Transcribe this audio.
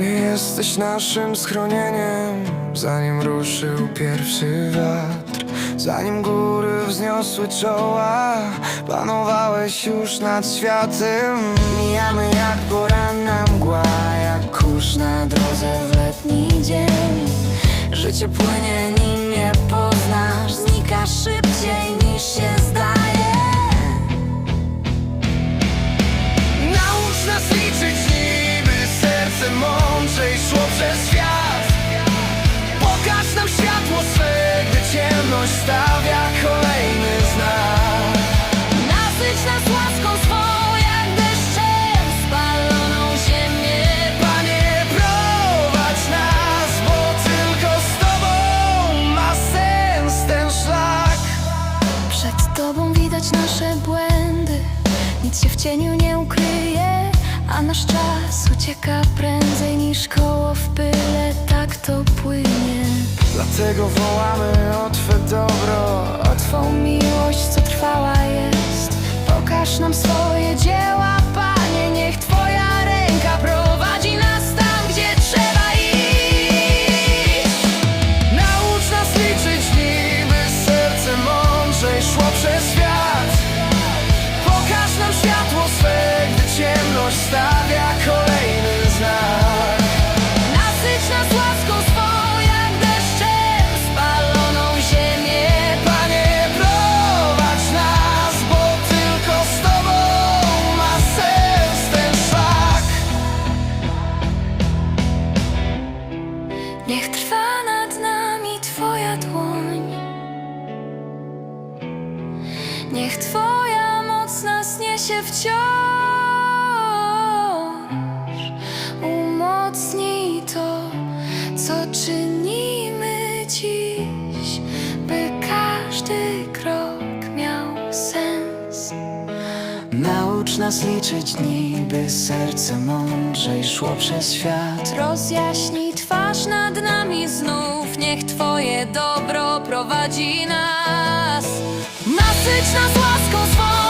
Jesteś naszym schronieniem, zanim ruszył pierwszy wiatr. Zanim góry wzniosły czoła, panowałeś już nad światem. Mijamy jak poranna mgła, jak kurz na drodze w letni dzień. Życie płynie, nim nie poznasz, znika szybciej nasze błędy, nic się w cieniu nie ukryje, a nasz czas ucieka prędzej niż koło w pyle, tak to płynie. Dlatego wołamy o Twe światło swe, gdy ciemność stawia kolejny znak Nasyć nas łaską swą, jak deszczem spaloną ziemię. Panie, prowadź nas, bo tylko z Tobą ma sens ten szlak Niech trwa nad nami Twoja dłoń. Niech Twoja niesie wciąż. Umocnij to, co czynimy dziś, by każdy krok miał sens. Naucz nas liczyć dni, by serce mądrzej szło przez świat Rozjaśnij twarz nad nami znów, niech Twoje dobro prowadzi nas. Nasyć nas łaską swą,